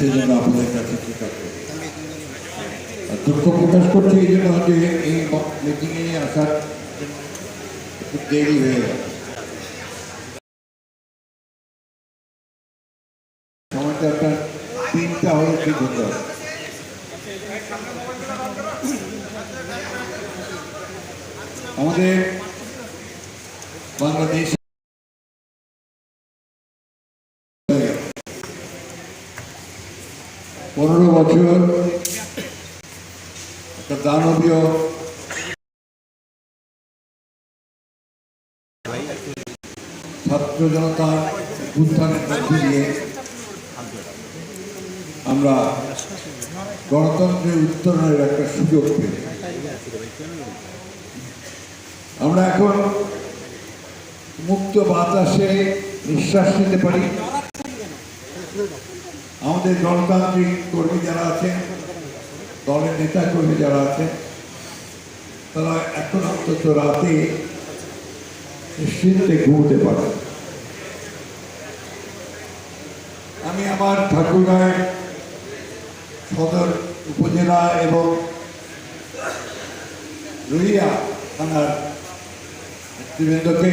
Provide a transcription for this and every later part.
সেজন্য আপনাদের কাছে কৃতজ্ঞ। দুঃখ প্রকাশ করছি এই জন্য যে এই মিটিংয়ে আসার একটু দেরি হয়ে গেল। সময়টা আপনার হবে আমাদের বাংলাদেশ পনেরো বছর একটা দানবীয় ছাত্র জনতার উত্থানের মধ্যে দিয়ে আমরা গণতন্ত্রের উত্তরণের একটা সুযোগ পেয়ে। আমরা এখন মুক্ত বাতাসে নিঃশ্বাস নিতে পারি। আমাদের গণতান্ত্রিক কর্মী যারা আছেন, দলের নেতা কর্মী যারা আছেন, তারা এখন অন্তত রাতে নিশ্চিন্তে ঘুমোতে পারে আমি আমার ঠাকুরগাঁয়ের সদর উপজেলা এবং রুইয়া থানার নেতৃবৃন্দকে,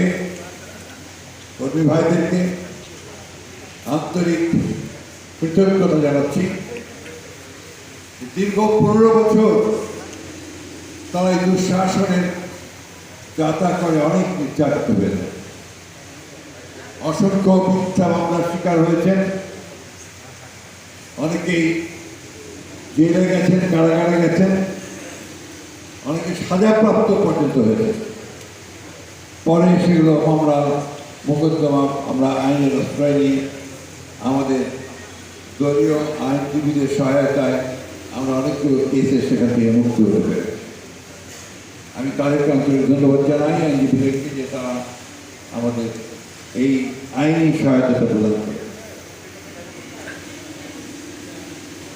কর্মী ভাইদেরকে আন্তরিক কৃতজ্ঞতা জানাচ্ছি। দীর্ঘ পনেরো বছর তারা এই দুঃশাসনের যাত্রা করে অনেক নির্যাতিত হয়েছে অসংখ্য মিথ্যা মামলার শিকার হয়েছেন। অনেকেই জেলে গেছেন, কারাগারে গেছেন। অনেকে সাজাপ্রাপ্ত পর্যন্ত হয়েছে পরে সেগুলো মামলা, মোকদ্দমা আমরা আইনের আশ্রয় নিয়ে আমাদের দলীয় আইনজীবীদের সহায়তায় আমরা অনেকগুলো কেসে সেখান থেকে মুক্তি হতে আমি তাদেরকে আন্তরিক ধন্যবাদ জানাই আইনজীবীদেরকে যে তারা আমাদের এই আইনি সহায়তা প্রদান করে।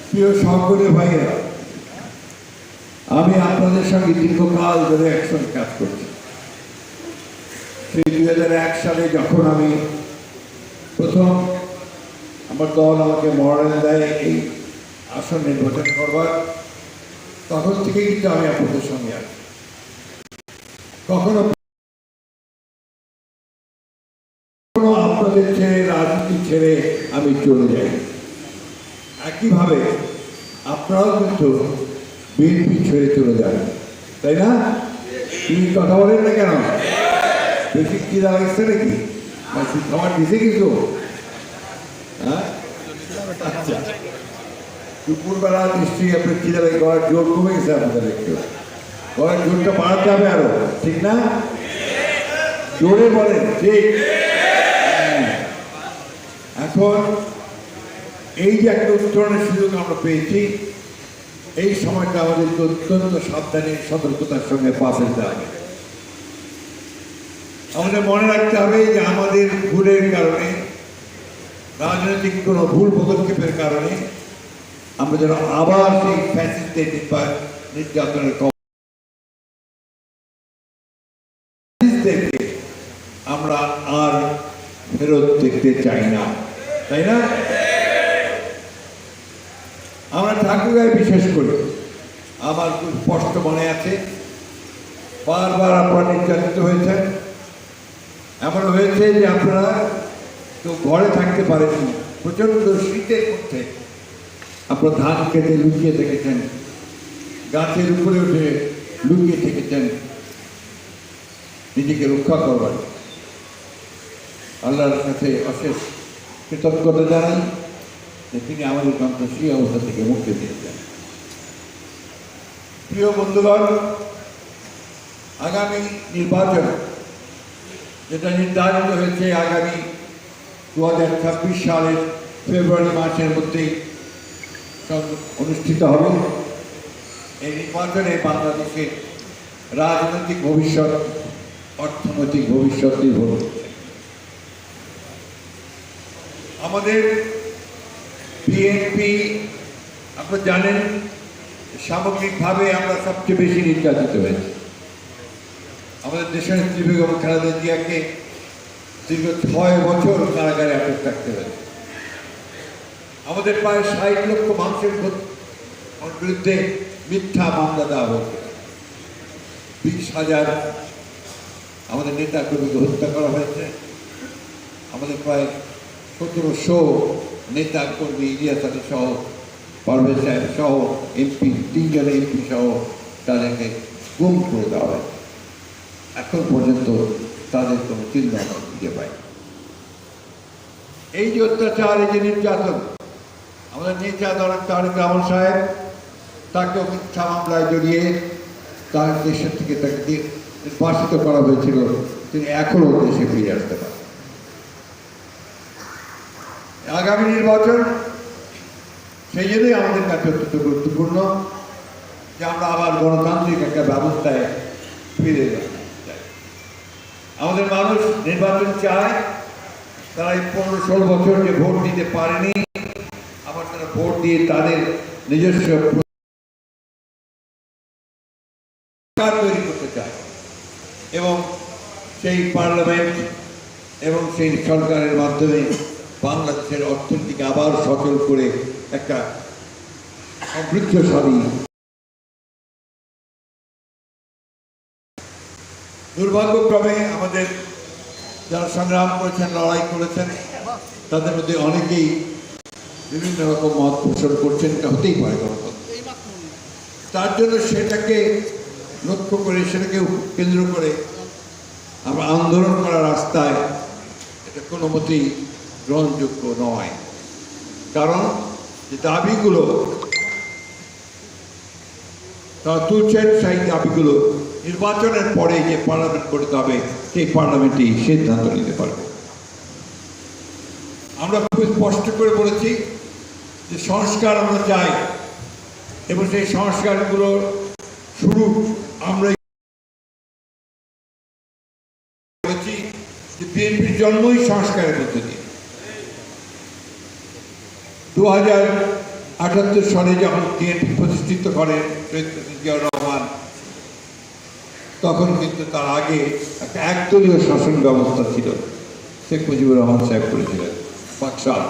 প্রিয় সহকর্মী ভাইয়েরা, আমি আপনাদের সঙ্গে দীর্ঘকাল ধরে একসঙ্গে কাজ করছি। সেই দুই সালে যখন আমি প্রথম আমার দল আমাকে মনোনয়ন দেয় এই আসন নির্বাচন করবার, তখন থেকে কিন্তু আমি আপনাদের সঙ্গে আছি। কখনো আপনাদের ছেড়ে, রাজনীতি ছেড়ে আমি চলে যাই। একইভাবে আপনারাও কিন্তু বিএনপি ছেড়ে চলে যান, তাই না? তুমি কথা বলেন না কেন? বেশি কি লাগছে নাকি? খাবার দিছে কিছু? হ্যাঁ দুপুরবেলা নিশ্চয়ই আপনার খিদা লাগে গলার জোর কমে গেছে আপনাদের একটু। গলার জোরটা বাড়াতে হবে আরও, ঠিক না? জোরে বলেন, ঠিক। হ্যাঁ। এখন এই যে একটা উত্তরণের সুযোগ আমরা পেয়েছি, এই সময়টা আমাদেরকে অত্যন্ত সাবধানে, সতর্কতার সঙ্গে পাশ দিতে হবে। আমাদের মনে রাখতে হবে যে আমাদের ভুলের কারণে রাজনৈতিক কোনো ভুল পদক্ষেপের কারণে আমরা যেন আবার সেই ফ্যাসিস্টের নির্যাতনের আমরা আর ফেরত দেখতে চাই না। তাই না? আমরা ঠাকুরায় বিশেষ করি। আমার খুব স্পষ্ট মনে আছে, বারবার আপনারা নির্যাতিত হয়েছেন। এমন হয়েছে যে আপনারা তো ঘরে থাকতে পারেননি। প্রচণ্ড শীতের মধ্যে আপনারা ধান খেতে লুকিয়ে থেকেছেন গাছের উপরে উঠে লুকিয়ে থেকেছেন নিজেকে রক্ষা করবার। আল্লাহর কাছে অশেষ কৃতজ্ঞতা জানাই যে তিনি আমাদের অন্তত সেই অবস্থা থেকে মুক্তি দিয়েছেন। প্রিয় বন্ধুগণ, আগামী নির্বাচন যেটা নির্ধারিত হয়েছে আগামী দু হাজার ছাব্বিশ সালের ফেব্রুয়ারি মাসের মধ্যেই অনুষ্ঠিত হবে। এই নির্বাচনে বাংলাদেশের রাজনৈতিক ভবিষ্যৎ, অর্থনৈতিক ভবিষ্যৎ নির্ভর আমাদের বিএনপি, আপনারা জানেন, সামগ্রিকভাবে আমরা সবচেয়ে বেশি নির্যাতিত হয়েছি। আমাদের দেশের বেগম খালেদা জিয়াকে দীর্ঘ ছয় বছর কারাগারে আটক থাকতে হয়েছে আমাদের প্রায় ষাট লক্ষ মানুষের বিরুদ্ধে- মিথ্যা মামলা দেওয়া হয়েছে। বিশ হাজার আমাদের নেতা কর্মীকে হত্যা করা হয়েছে। আমাদের প্রায় সতেরোশো নেতা কর্মী ইলিয়াস আলী সহ, পারভেজ সাহেব সহ, এমপি, তিনজন এমপি সহ তাদেরকে গুম করে দেওয়া হয় এখন পর্যন্ত তাদের কোনো চিন্তা আমরা খুঁজে পাই এই যে অত্যাচার, এই যে নির্যাতন, আমাদের দলের তারেক রহমান সাহেব তাকে মিথ্যা মামলায় জড়িয়ে তার দেশের থেকে তাকে নির্বাসিত করা হয়েছিল। তিনি এখনও দেশে ফিরে আসতে পারেন। আগামী নির্বাচন, সেই জন্যই আমাদের কাছে অত্যন্ত গুরুত্বপূর্ণ যে আমরা আবার গণতান্ত্রিক একটা ব্যবস্থায় ফিরে যাই আমাদের মানুষ নির্বাচন চায়, তারা এই পনেরো ষোলো বছর যে ভোট দিতে পারেনি। আবার তারা ভোট দিয়ে তাদের নিজস্ব তৈরি করতে চায়। এবং সেই পার্লামেন্ট এবং সেই সরকারের মাধ্যমে বাংলাদেশের অর্থনীতিকে আবার সচল করে একটা সমৃদ্ধশালী দুর্ভাগ্যক্রমে আমাদের যারা সংগ্রাম করেছেন, লড়াই করেছেন, তাদের মধ্যে অনেকেই বিভিন্ন রকম মত পোষণ করছেন, এটা হতেই পারে তার জন্য সেটাকে লক্ষ্য করে, সেটাকে কেন্দ্র করে আমরা আন্দোলন করার রাস্তায় এটা কোনো মতেই গ্রহণযোগ্য নয়। কারণ যে দাবিগুলো, তারা তুলছেন সেই দাবিগুলো নির্বাচনের পরে যে পার্লামেন্ট করতে হবে, সেই পার্লামেন্টই সিদ্ধান্ত নিতে পারবে। আমরা খুব স্পষ্ট করে বলেছি যে সংস্কার আমরা চাই, এবং সেই সংস্কারগুলো শুরু আমরা বলেছি যে বিএনপির জন্মই সংস্কারের মধ্যে দিয়ে। দু হাজার আটাত্তর সালে যখন বিএনপি প্রতিষ্ঠিত করেন শহীদ রহমান তখন কিন্তু তার আগে একটা একদলীয় শাসন ব্যবস্থা ছিল। শেখ মুজিবুর রহমান সাহেব করেছিলেন পাকশাল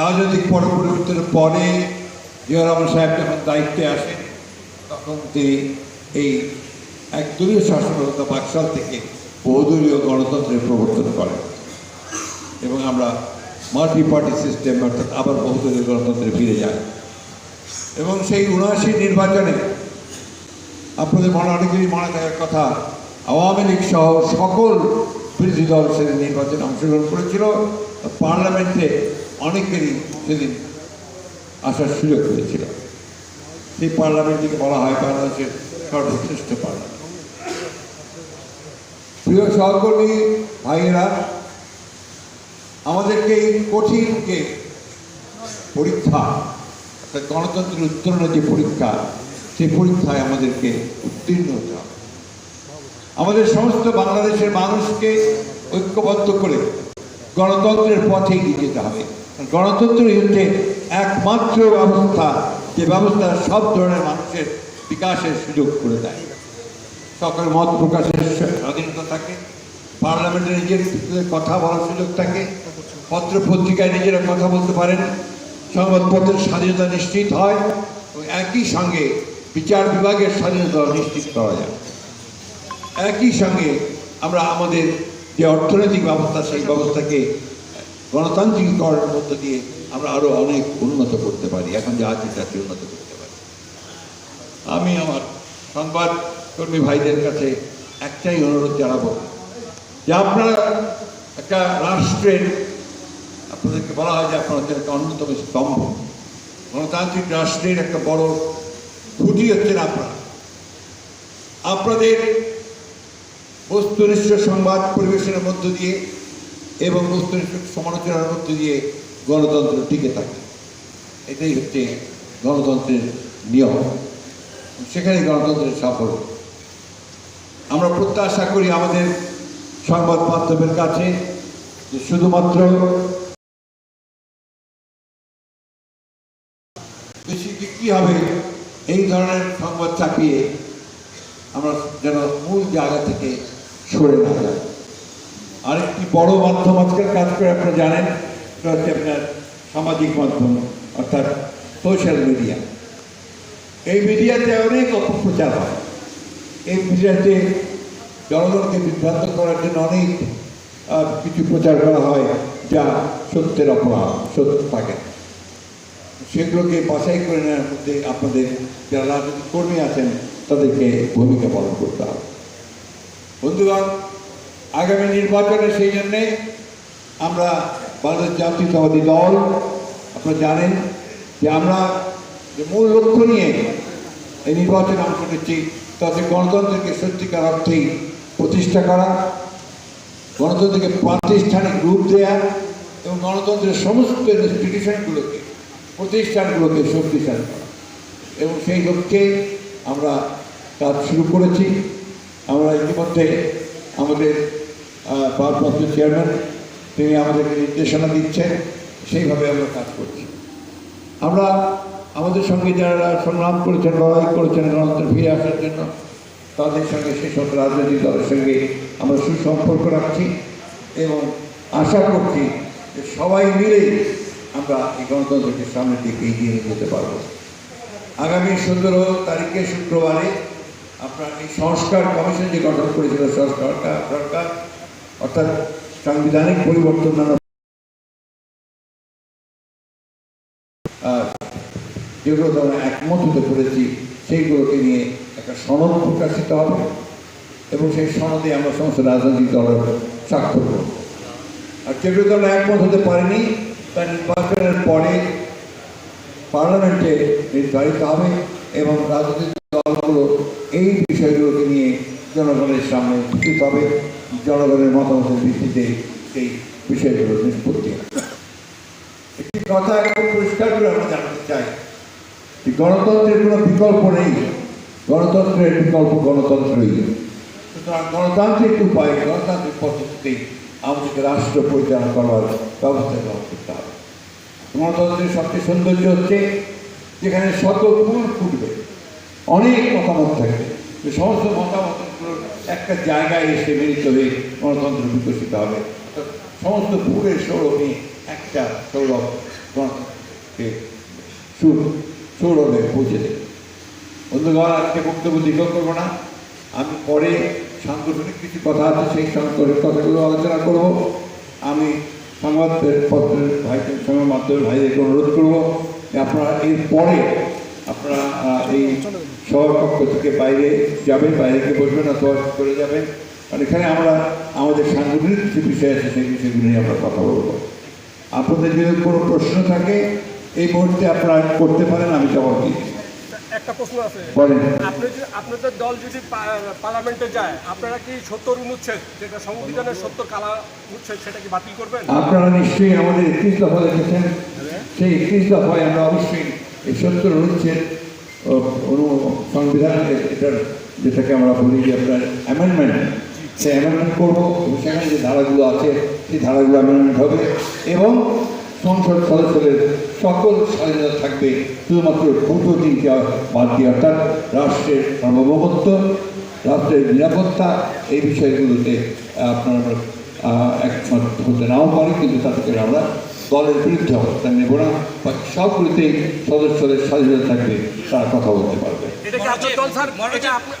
রাজনৈতিক পরিবর্তনের পরে জিয়াউর রহমান সাহেব যখন দায়িত্বে আসেন, তখন তিনি এই একদলীয় শাসন ব্যবস্থা পাকশাল থেকে বহুদলীয় গণতন্ত্রের প্রবর্তন করেন। এবং আমরা মাল্টি পার্টি সিস্টেম অর্থাৎ আবার বহুদলীয় গণতন্ত্রে ফিরে যাই। এবং সেই উনআশি নির্বাচনে আপনাদের মনে অনেকেরই মনে থাকার কথা আওয়ামী লীগ সহ সকল বিরোধী দল সেদিন নির্বাচনে অংশগ্রহণ করেছিল। পার্লামেন্টে অনেকেরই সেদিন আসার সুযোগ হয়েছিল। সেই পার্লামেন্টটিকে বলা হয় বাংলাদেশের সর্বশ্রেষ্ঠ পার্লামেন্ট। প্রিয় সহকর্মী, ভাইয়েরা, আমাদেরকে এই কঠিনকে পরীক্ষা গণতন্ত্রের উত্তরণের যে পরীক্ষা সেই পরীক্ষায় আমাদেরকে উত্তীর্ণ হতে হবে। আমাদের সমস্ত বাংলাদেশের মানুষকে ঐক্যবদ্ধ করে গণতন্ত্রের পথে এগিয়ে যেতে হবে। গণতন্ত্রই হচ্ছে একমাত্র ব্যবস্থা, যে ব্যবস্থা সব ধরনের মানুষের বিকাশের সুযোগ করে দেয়। সকল মত প্রকাশের স্বাধীনতা থাকে, পার্লামেন্টে নিজের কথা বলার সুযোগ থাকে পত্র পত্রিকায় নিজেরা কথা বলতে পারেন, সংবাদপত্রের স্বাধীনতা নিশ্চিত হয়, এবং একই সঙ্গে বিচার বিভাগের স্বাধীনতা নিশ্চিত করা যায়। একই সঙ্গে আমরা আমাদের যে অর্থনৈতিক ব্যবস্থা, সেই ব্যবস্থাকে গণতান্ত্রিকরণের মধ্য দিয়ে আমরা আরও অনেক উন্নত করতে পারি। এখন যা আছে তাকে উন্নত করতে পারি। আমি আমার সংবাদ কর্মী ভাইদের কাছে একটাই অনুরোধ জানাব যে আপনারা একটা রাষ্ট্রের, আপনাদেরকে বলা হয় যে হচ্ছেন একটা অন্যতম স্তম্ভ। গণতান্ত্রিক রাষ্ট্রের একটা বড় খুঁটি হচ্ছেন আপনারা। আপনাদের বস্তুনিষ্ঠ সংবাদ পরিবেশনের মধ্য দিয়ে এবং বস্তুনিষ্ঠ সমালোচনার মধ্য দিয়ে গণতন্ত্র টিকে থাকে। এটাই হচ্ছে গণতন্ত্রের নিয়ম। সেখানে গণতন্ত্রের সফল আমরা প্রত্যাশা করি আমাদের সংবাদ মাধ্যমের কাছে যে শুধুমাত্র বেশি কি হবে এই ধরনের সংবাদ চাপিয়ে আমরা যেন মূল জায়গা থেকে সরে না যাই। আরেকটি বড় মাধ্যম আজকের কাজ করে আপনারা জানেন, সেটা হচ্ছে আপনার সামাজিক মাধ্যম, অর্থাৎ সোশ্যাল মিডিয়া। এই মিডিয়াতে অনেক অপপ্রচার হয়। এই মিডিয়াতে জনগণকে বিভ্রান্ত করার জন্য অনেক কিছু প্রচার করা হয় যা সত্যের অপরাধ, সত্য থাকে না। সেগুলোকে বাছাই করে নেওয়ার মধ্যে আপনাদের যারা রাজনৈতিক কর্মী আছেন, তাদেরকে ভূমিকা পালন করতে হবে। বন্ধুগণ, আগামী নির্বাচনে সেই জন্যে আমরা বাংলাদেশ জাতীয়তাবাদী দল, আপনারা জানেন যে আমরা যে মূল লক্ষ্য নিয়ে এই নির্বাচনে অংশ নিচ্ছি, তাতে গণতন্ত্রকে সত্যিকার অর্থেই প্রতিষ্ঠা করা, গণতন্ত্রকে প্রাতিষ্ঠানিক রূপ দেওয়া এবং গণতন্ত্রের সমস্ত ইনস্টিটিউশনগুলোকে প্রতিষ্ঠানগুলোকে শক্তিশালী করা। এবং সেই লক্ষ্যে আমরা কাজ শুরু করেছি। আমরা ইতিমধ্যে আমাদের ভারপ্রাপ্ত চেয়ারম্যান, তিনি আমাদেরকে নির্দেশনা দিচ্ছেন, সেইভাবে আমরা কাজ করছি। আমরা আমাদের সঙ্গে যারা সংগ্রাম করেছেন, লড়াই করেছেন, গণতন্ত্র ফিরে আসার জন্য, তাদের সঙ্গে সেসব রাজনৈতিক দলের সঙ্গে আমরা সুসম্পর্ক রাখছি এবং আশা করছি যে সবাই মিলেই আমরা এই গণতন্ত্রকে সামনের দিকে এগিয়ে নিয়ে যেতে পারব। আগামী সতেরো তারিখে শুক্রবারে আপনার এই সংস্কার কমিশন যে গঠন করেছিল সংস্কারটা সরকার অর্থাৎ সাংবিধানিক পরিবর্তন নানা আহ, যেগুলো তো আমরা একমত হতে করেছি সেইগুলোকে নিয়ে একটা সনদ প্রকাশিত হবে এবং সেই সনদে আমরা সমস্ত রাজনৈতিক দলের স্বাক্ষর করব। আর যেগুলোতে আমরা একমত হতে পারিনি নির্বাচনের পরে পার্লামেন্টে নির্ধারিত হবে এবং রাজনৈতিক দলগুলো এই বিষয়গুলোকে নিয়ে জনগণের সামনে উপস্থিত হবে। জনগণের মতামতের ভিত্তিতে সেই বিষয়গুলো নিষ্পত্তি একটি কথা একদম পরিষ্কার করে আমরা জানতে চাই গণতন্ত্রের কোনো বিকল্প নেই। গণতন্ত্রের বিকল্প গণতন্ত্রই। সুতরাং গণতান্ত্রিক উপায়ে গণতান্ত্রিক পদ্ধতিতেই আমাদেরকে রাষ্ট্র পরিচালনা করার ব্যবস্থা গ্রহণ করতে হবে। গণতন্ত্রের সবচেয়ে সৌন্দর্য হচ্ছে যেখানে শত ফুল ফুটবে। অনেক মতামত থাকবে সমস্ত মতামতগুলোর একটা জায়গায় এসে মিলিত হয়ে গণতন্ত্র বিকশিত হবে। সমস্ত ফুলের সৌরভে একটা সৌরভ গণতন্ত্রকে সুর, সৌরভে পৌঁছে দেবে। বন্ধুগণ, আজকে বক্তব্য দীর্ঘ করব না। আমি পরে সাংগঠনিক কিছু কথা আছে, সেই সাংগঠনিক কথাগুলো আলোচনা করব। আমি সংবাদ পত্রের ভাই সংবাদ মাধ্যমের ভাইদেরকে অনুরোধ করব যে আপনারা এর পরে আপনারা এই সভাকক্ষ থেকে বাইরে যাবেন, বাইরে গিয়ে বসবেন অথবা করে যাবেন। আর এখানে আমরা, আমাদের সাংগঠনিক কিছু বিষয় আছে, সেই বিষয়গুলো নিয়ে আমরা কথা বলব। আপনাদের যদি কোনো প্রশ্ন থাকে, এই মুহূর্তে আপনারা করতে পারেন, আমি জবাব দিই একটা প্রশ্ন আছে। আপনি যদি আপনাদের দল যদি পার্লামেন্টে যায় আপনারা কি সত্তর অনুচ্ছেদ যেটা সংবিধানের সত্তর কালা অনুচ্ছেদ সেটা কি বাতিল করবেন? আপনারা নিশ্চয়ই আমাদের একত্রিশ দফা দেখেছেন। সেই একত্রিশ দফায় আমরা অবশ্যই এই সত্তর অনুচ্ছেদ ও, অনু সংবিধান এটার যেটাকে আমরা বলি যে আপনার অ্যামেন্ডমেন্ট সেই অ্যামেন্ডমেন্ট করব সেখানে যে ধারাগুলো আছে সেই ধারাগুলো অ্যামেন্ডমেন্ট হবে এবং সংসদ সদস্যদের সকল স্বাধীনতা থাকবে। শুধুমাত্র দুটো দিনকে বাদ দিয়ে অর্থাৎ রাষ্ট্রের সার্বভৌমত্ব রাষ্ট্রের নিরাপত্তা এই বিষয়গুলোতে আপনার আহ, একমত হতে নাও পারি কিন্তু তাতে করে আমরা দলের বিরুদ্ধে অবস্থান নেব না বা সবগুলিতেই সদস্যদের স্বাধীনতা থাকবে তারা কথা বলতে পারবে।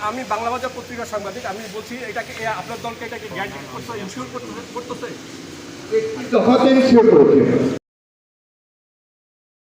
আমি বাংলা ভাষা পত্রিকার সাংবাদিক আমি বলছি এটাকে আপনার দলকে এটাকে গ্যারান্টি করতে ইনশিওর করতে করতেছে দফাতে শিওর করেছি।